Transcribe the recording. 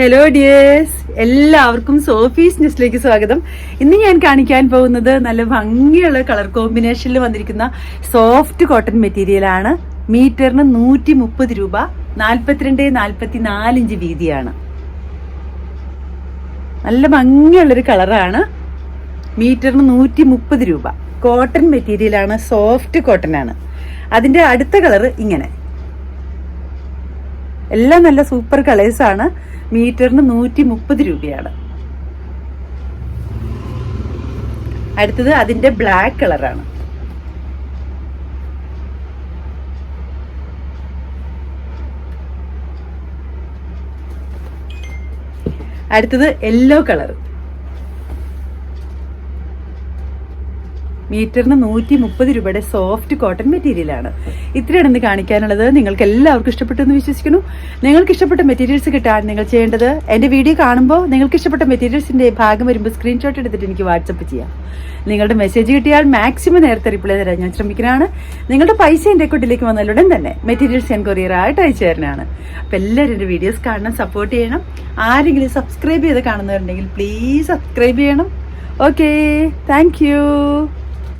Hello dears എല്ലാവർക്കും Sophie's ന്യൂസിലേക്ക് സ്വാഗതം. ഇന്ന് ഞാൻ കാണിക്കാൻ പോകുന്നത് നല്ല ഭംഗിയുള്ള കളർ കോമ്പിനേഷനിൽ വന്നിരിക്കുന്ന സോഫ്റ്റ് കോട്ടൺ മെറ്റീരിയൽ ആണ്. മീറ്ററിന് നൂറ്റി മുപ്പത് രൂപ നാൽപ്പത്തിരണ്ട് നാൽപ്പത്തി നാലിഞ്ച് വീതിയാണ്. നല്ല ഭംഗിയുള്ളൊരു കളറാണ്. മീറ്ററിന് നൂറ്റി മുപ്പത് രൂപ. കോട്ടൺ മെറ്റീരിയലാണ് സോഫ്റ്റ് കോട്ടൺ ആണ്. അതിന്റെ അടുത്ത കളർ ഇങ്ങനെ. എല്ലാം നല്ല സൂപ്പർ കളേഴ്സ് ആണ്. മീറ്ററിന് നൂറ്റി മുപ്പത് രൂപയാണ്. അടുത്തത് അതിന്റെ ബ്ലാക്ക് കളറാണ് അടുത്തത് യെല്ലോ കളർ. മീറ്ററിന് നൂറ്റി മുപ്പത് രൂപയുടെ സോഫ്റ്റ് കോട്ടൺ മെറ്റീരിയലാണ്. ഇത്രയാണ് ഇന്ന് കാണിക്കാനുള്ളത്. നിങ്ങൾക്ക് എല്ലാവർക്കും ഇഷ്ടപ്പെട്ടു എന്ന് വിശ്വസിക്കുന്നു. നിങ്ങൾക്ക് ഇഷ്ടപ്പെട്ട മെറ്റീരിയൽസ് കിട്ടാൻ നിങ്ങൾ ചെയ്യേണ്ടത് എന്റെ വീഡിയോ കാണുമ്പോൾ നിങ്ങൾക്ക് ഇഷ്ടപ്പെട്ട മെറ്റീരിയൽസിന്റെ ഭാഗം വരുമ്പോൾ സ്ക്രീൻഷോട്ട് എടുത്തിട്ട് എനിക്ക് വാട്സപ്പ് ചെയ്യാം. നിങ്ങളുടെ മെസ്സേജ് കിട്ടിയാൽ മാക്സിമം നേരത്തെ റിപ്ലൈ തരാൻ ഞാൻ ശ്രമിക്കുന്നതാണ്. നിങ്ങളുടെ പൈസ എന്റെ അക്കൗണ്ടിലേക്ക് വന്നാലുടൻ തന്നെ മെറ്റീരിയൽസ് ഞാൻ കൊറിയർ ആയിട്ട് അയച്ചു തരുന്നതാണ് അപ്പം എല്ലാവരും എന്റെ വീഡിയോസ് കാണണം സപ്പോർട്ട് ചെയ്യണം. ആരെങ്കിലും സബ്സ്ക്രൈബ് ചെയ്ത് കാണുന്നവരുണ്ടെങ്കിൽ പ്ലീസ് സബ്സ്ക്രൈബ് ചെയ്യണം. Okay thank